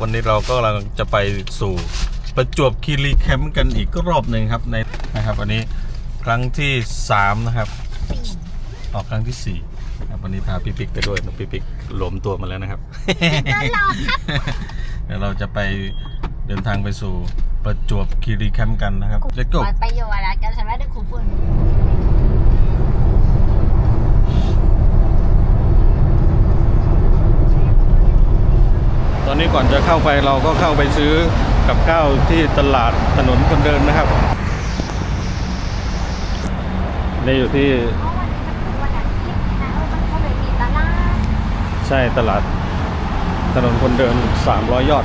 วันนี้นะครับวันนี้เราก็กำลังจะไปสู่ประจวบคีรีแคมป์กันอีกรอบหนึ่งครับในนะครับวันนี้ครั้งที่สามนะครับออกครั้งที่สี่ครับวันนี้พาพี่ปิ๊กไปด้วยน้องพี่ปิ๊กหลวมตัวมาแล้วนะครับตลอดครับเดี๋ยวเราจะไปเดินทางไปสู่ประจวบคีรีแคมป์กันนะครับเลโก้ไปอยู่อะไรกันใช่ไหมเด็กครูฝุ่น ตอนนี้ก่อนจะเข้าไปเราก็เข้าไปซื้อกับข้าวที่ตลาดถนนคนเดินนะครับนี่อยู่ที่เพราะวันนี้มันคือวันอาทิตย์นะเออมันก็เลยมีตลาดใช่ตลาดถนนคนเดิน 300 ยอด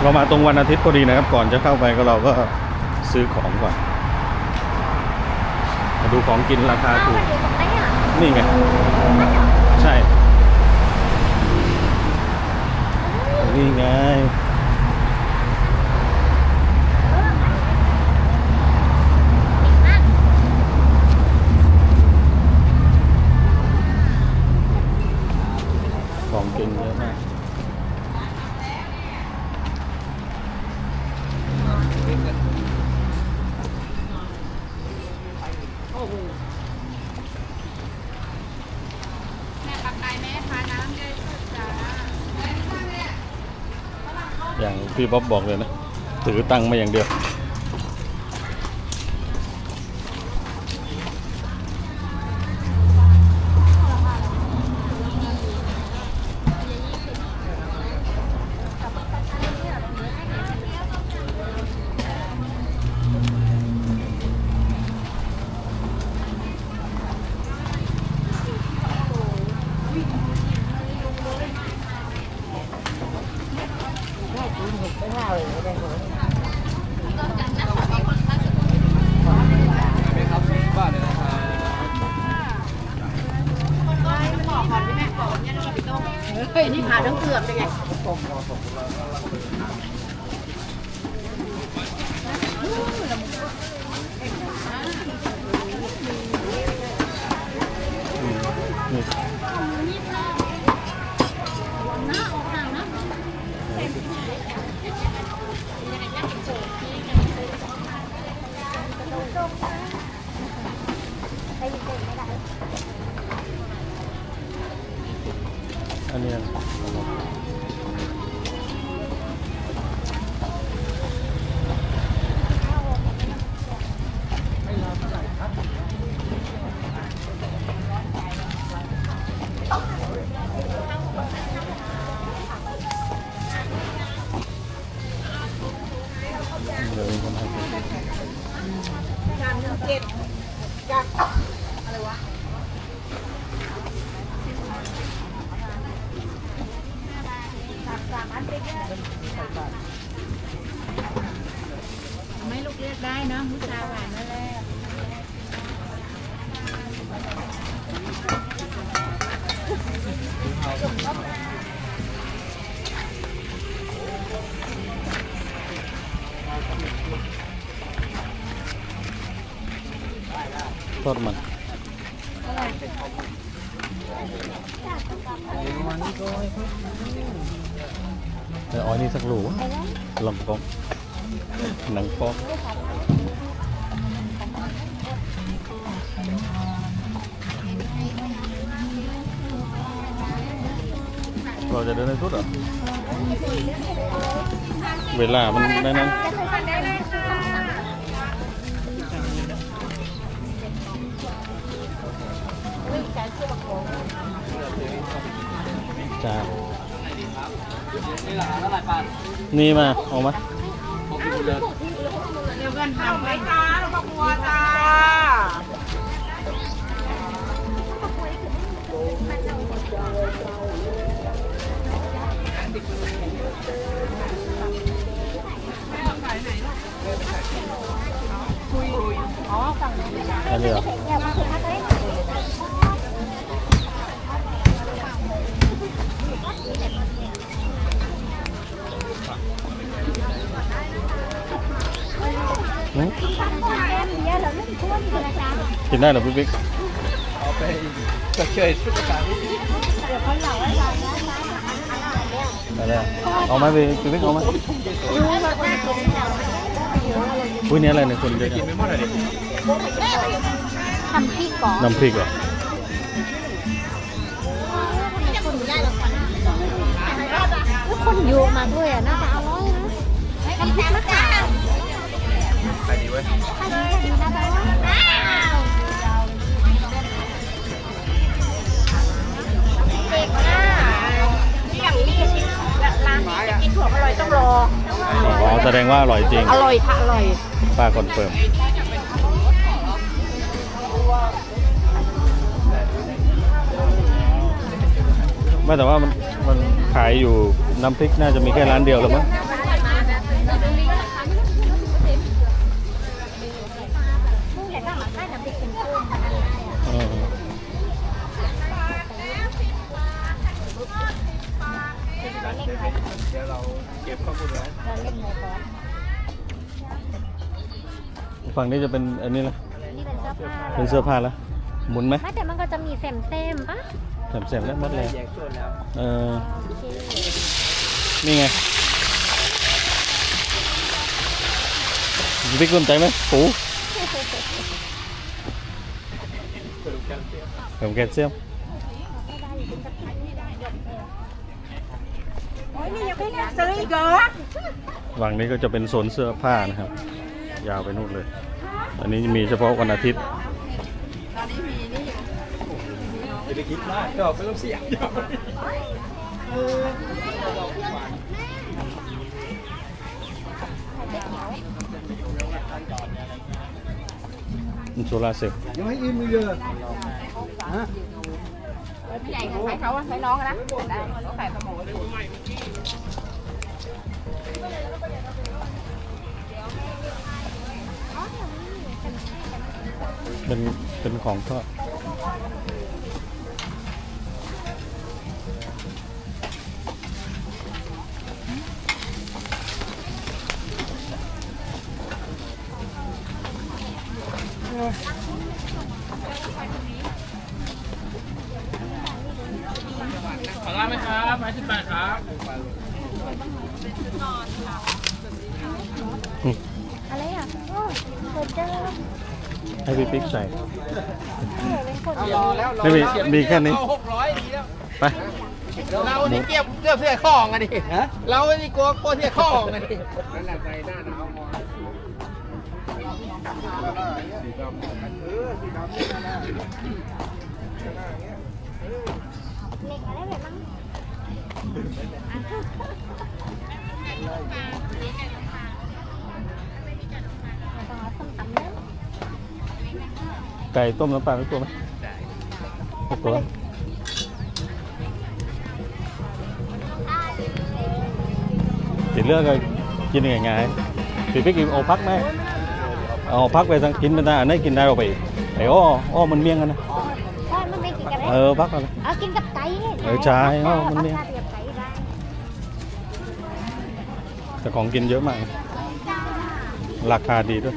เรามาตรงวันอาทิตย์พอดีนะครับ ก่อนจะเข้าไปก็เราก็ซื้อของก่อนมาดูของกินราคาอ้าวถูมักนอยู่ตรงไหนอะนี่ไง มันเหรอ ใช่ นี่ไง เอออันนี้เก่งมาก ของกินเยอะมาก แม่ปักไก่แม่พาน้ำเลยจ้า อย่างพี่ บ๊อบบอกเลยนะ ถือตังค์มาอย่างเดียว ไม่ลูกเรียกได้เนาะมุชาหวานนั่นแหละทอดมันเดี๋ยวเอ๋อนี่สักหลูวะ ลองกองหนังปอกเราจะเดินในสุดเหรอ เวลามันได้นั้นจะ ซื้อกันได้เลยค่ะจ้านี่มาเอามาเดี๋ยวกันทำไปจ้าเราบัวจ้าอันนี้เหรอ นเยอะเราเล่นทั่วอยู่นะจ๊ะกินได้เหรอพี่บิ๊กเอาไปก็ช่วยสุขภาพเดี๋ยวเขาเหล่าให้เรานะไปแล้วเอาไหมพี่พี่บิ๊กเอาไหมอุ้ยนี่อะไรเนี่ยคนเยอะจังทำพี่ก่อนน้ำพริกเหรอคนได้หรอคะแล้วคนเยอะมากด้วยอะน่าจะอร่อยนะทำพริกมะขาม ไปดีเว้ยทำดีนะแต่ว่าว้าวเด็กอะอย่างนี้ร้านนี้จะกินถั่วอร่อยต้องรอ อ๋อแสดงว่าอร่อยจริง อร่อยค่ะอร่อย ป้าคอนเฟิร์มไม่แต่ว่ามันมันขายอยู่น้ำพริกน่าจะมีแค่ร้านเดียวแล้วมั้ง ฝั่งนี้จะเป็นอันนี้ละนี่เป็นเสื้อผ้าเป็นเสื้อผ้าแล้วหมุนไหมไม่แต่มันก็จะมีเซมเซมๆปะแสมๆแล้วมัดเลยเออโอเคนี่ไงบิ๊กร่วมใจไหมปูเพิ่มแคลเซียมโอ้ยนี่ยังไม่ได้ซื้ออีกเหรอฝั่งนี้ก็จะเป็นโซนเสื้อผ้านะครับ ยาวไปนู่นเลย อันนี้มีเฉพาะวันอาทิตย์ตอนนี้มันโซลาร์เซลล์ใหญ่ใช้เขาใช้น้องนะได้ใส่สมอง เป็นเป็นของทอดอืม อะไรอะโอ้เคยเจอ ให้ พี่ปิ๊กใส่เออเป็นคนเดีรยวอแล้วรอไม่มีมีแค่นี้หกร้อยดีแล้ว ไป เรานี่เกี่ยวเกี่ยวเสื้อข้องอะดิเรานี่กลัวกลัวเสื้อข้องอะดิเล็กอะไรแบบนั้น ไก่ต้มน้ำปลาทุกตัวไหมทุกตัวติดเรื่องก็กินง่ายๆติดไปกินเอาพักไหมเอาพักไปทางกินไม่ได้อันนี้กินได้เอาไปอีกไอ้อ้ออ้อมันเมี่ยงกันนะใช่มันไม่กินกันเลยเออพักกันเอากินกับไก่นี่เออใช่เอามันเนี่ยเอากับไก่ได้แต่ของกินเยอะมาก ราคาดีด้วย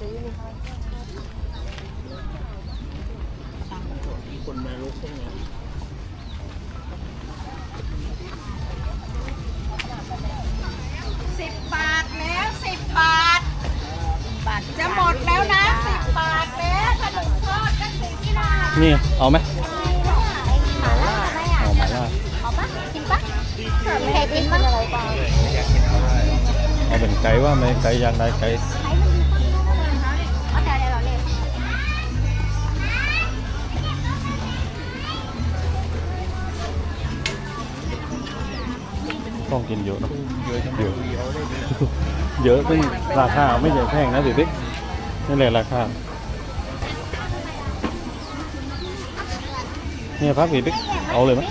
สิบบาทแล้วสิบบาท จะหมดแล้วนะสิบบาทแล้วขนมทอดกันสิที่นานี่เอาไหมหมาล่าไหมอะเอามาล่าเอาปะกินปะใครกินมั้งเอาเป็นไก่ว่าไหมไก่อยากได้ไก่ ของกินเยอะเนอะเยอะเยอะซึ่งราคาไม่ใช่แพงนะสิติ๊กนี่แหละราคาเนี่ยพักสิติ๊กเอาเลยไหม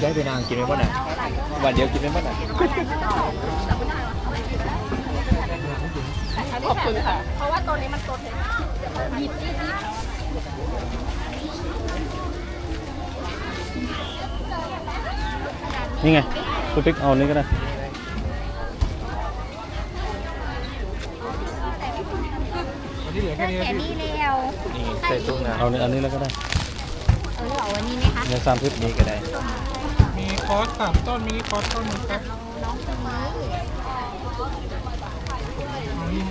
ได้ไปนางกินไหมบ้าน่ะวันเดียวกินไหมบ้าน่ะขอบคุณค่ะ เพราะว่าตัวนี้มันตัวเล็กหยิบ นี่ไงคุณปิ๊กเอาอันนี้ก็ได้ที่เหลือแค่นี้แค่นี้แล้วนี่ใส่ตุ้งนะเอาอันนี้แล้วก็ได้เอาเหลือวันนี้ไหมคะในสามทิศนี่ก็ได้ มีคอร์สสามต้นมินิคอร์สต้นหนึงครับน้องคนนี้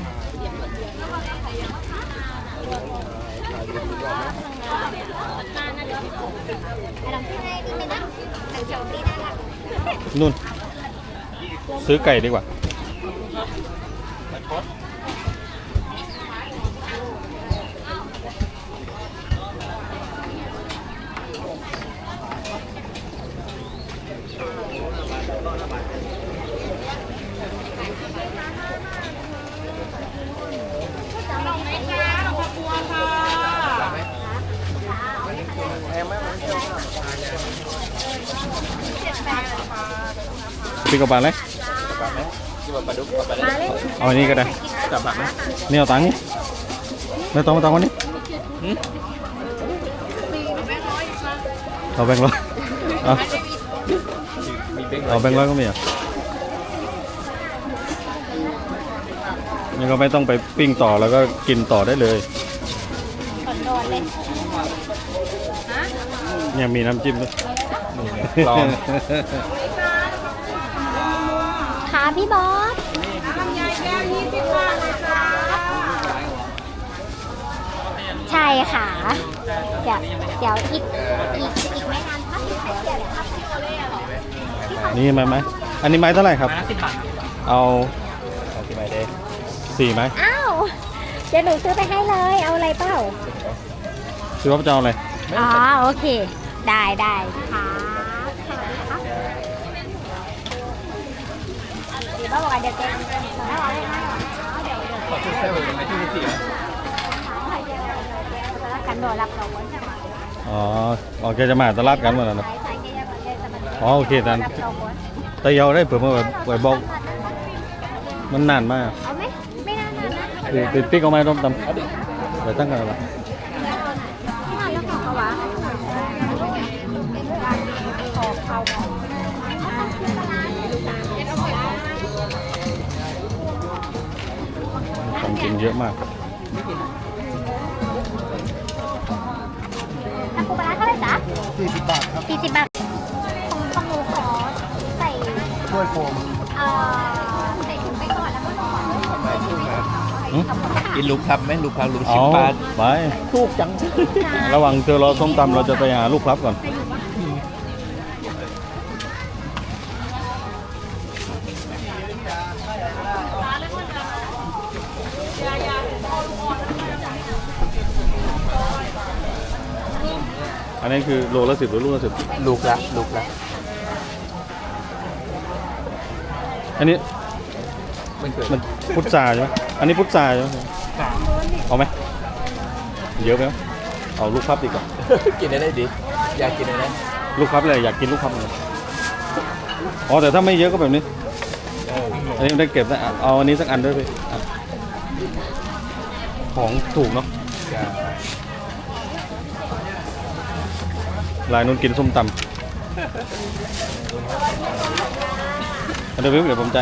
ลองที่ให้ดีไหมนะหนังเขียวดีน่ารัก นู่น ซื้อไก่ดีกว่า ปิ๊กเอาปลาเลยที่ว่าปลาดุกปลาดุกมาเลยเอาอันนี้ก็ได้จับผักไหมนี่เอาตังค์นี่ไม่ต้องไม่ต้องวันนี้เอาแบงค์ร้อยเอามีเบ้งเอาแบงค์ร้อยก็มีอะนี่ก็ไม่ต้องไปปิ้งต่อแล้วก็กินต่อได้เลยก่อนโดนเลยเนี่ยมีน้ำจิ้มด้วยลองค่ะ พี่บอสลำไยแก้วยี่สิบบาทเลยจ้าใช่ค่ะ เดี๋ยวเดี๋ยวอีกอีกอีกไม่นานพักที่ใส่เดี๋ยวเดี๋ยวพักที่เขาเลยเหรอนี่ไหมไหมอันนี้ไม้เท่าไหร่ครับเอาเอาที่ไหนได้สี่ไม้อ้าวเดี๋ยวหนูซื้อไปให้เลยเอาอะไรเปล่า คือว่าจะเอาอะไรอ๋อโอเค ได้ได้ค่ะสวัสดีครับดี บ้าบอกว่าเดี๋ยวเจ๊ไม่เอเลยนะขอชุดแซ่บเป็นไงที่นี่สิกันโดนรับเราคนใช่อ๋อโอเคจะมาตลาดกันวันนั้นนะอ๋อโอเคนั่นรับเราคนแต่ยาได้เผื่อมาแบบไว้บอก มันนานมากเอาไหมไม่นานนะนะคือคือปิ๊กเอาไหมต้มตำไปตั้งกันละ เยอะมากน้ำปูปลาร้าเท่าไหร่จ๊ะสี่สิบบาทครับสี่สิบบาทของของหนูขอใส่ถ้วยโฟมเอ่อใส่ถุงไปก่อนแล้วก็ก่อนหืมขอบคุณค่ะกินลูกพับไหมลูกพับลูกเอาชิ้นปลา ไป ถูกจัง ระหว่างเธอรอส้มตำเราจะไปหาลูกพลับก่อนอั นนี้คือโลละสิบหรือลูกละสิบลูกละลูกละอันนี้มันเกิดมันพุทราใช่ไหมอันนี้พุทราใช่ไหมเอาไหมเยอะไหมเอาลูกพลับดีกว่ากินได้ได้ดิอยากกินอะไรนะลูกพลับเลยอยากกินลูกพลับเลยอ๋อแต่ถ้าไม่เยอะก็แบบนี้เอออันนี้ได้เก็บนะอะเอาอันนี้สักอันด้วยพี่อะของถูกเนาะ จะ ลายนุ่นกินส้มตำอันเดี๋ยวพี่เดี๋ยวผมใจ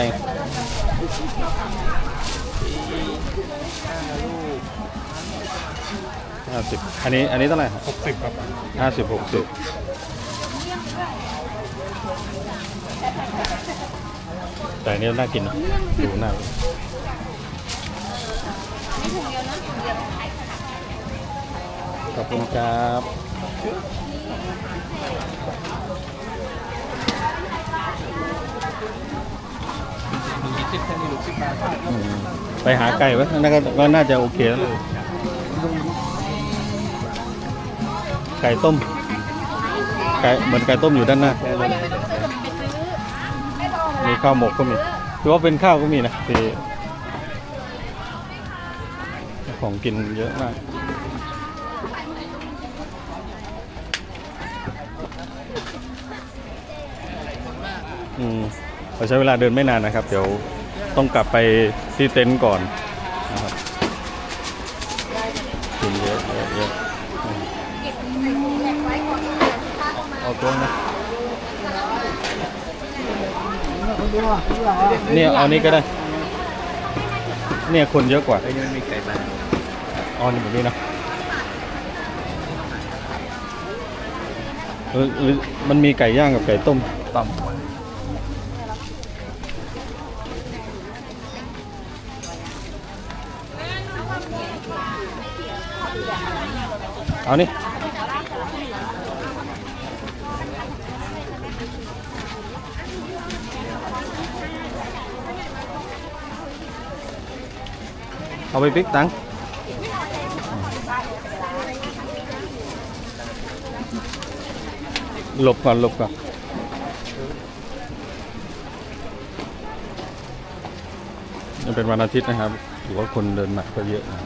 ห้าสิบอันนี้ อันนี้เท่าไหร่หกสิบครับห้าสิบหกสิบแต่อันนี้น่ากินนะดูน่าขอบคุณครับ ไปหาไก่ไว้นั่นก็น่าจะโอเคแล้วไก่ต้ม ไก่เหมือนไก่ต้มอยู่ด้านหน้า มีข้าวหมกก็มีถือว่าเป็นข้าวก็มีนะที่ของกินเยอะมาก อืมเราใช้เวลาเดินไม่นานนะครับ เดี๋ยวต้องกลับไปที่เต็นท์ก่อนนะครับกินเยอะเยอะเยอะเอาตัวนะเนี่ยเอานี้ก็ได้ เนี่ยคนเยอะกว่าไอ้นี่มันมีไก่บ้านอ๋อนี่แบบนี้นะหรือมันมีไก่ย่างกับไก่ต้มต้ม เอานี่เอาไปพริกตังหลบก่อนหลบก่อนมันเป็นวันอาทิตย์นะครับถือว่าคนเดินมาก็เยอะนะ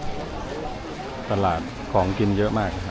ตลาดของกินเยอะมากครับ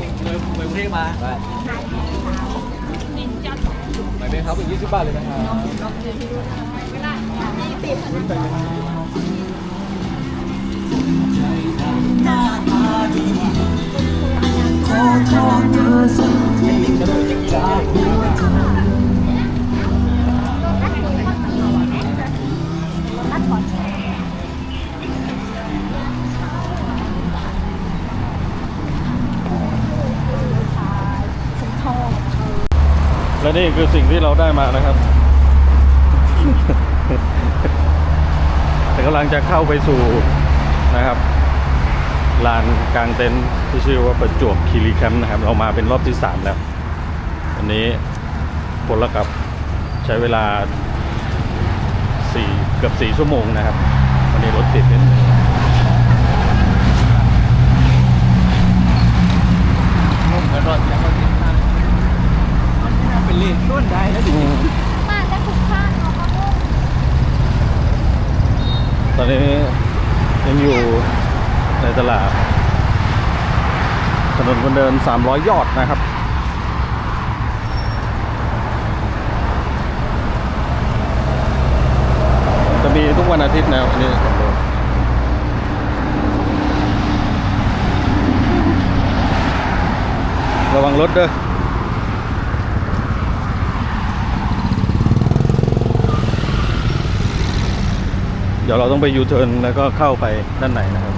รุงเทพมาไปไปไหมครับอีกยี่สิบบาทเลยนะครับและ นี่คือสิ่งที่เราได้มานะครับ แต่กำลังจะเข้าไปสู่นะครับลานกลางเต็นท์ที่ชื่อว่าประจวบคีรีแคมป์นะครับ เรามาเป็นรอบที่ 3 แล้ว วันนี้พลกับใช้เวลา 4 เกือบ 4 ชั่วโมงนะครับ วันนี้รถติดนิดนึง นุ่มเหมือนรถแล้วก็กินข้าวมันน่าเป็นเล่นต้นได้แล้วดิ มาจะถูกข้างเขาก็พุ่ง ตอนนี้ยังอยู่ในตลาด ถ นนคนเดิน 300 ยอดนะครับ จะมีทุกวันอาทิตย์นะอันนี้ผมดูระวังรถเด้อเดี๋ยวเราต้องไปยูเทิร์นแล้วก็เข้าไปด้านในนะครับ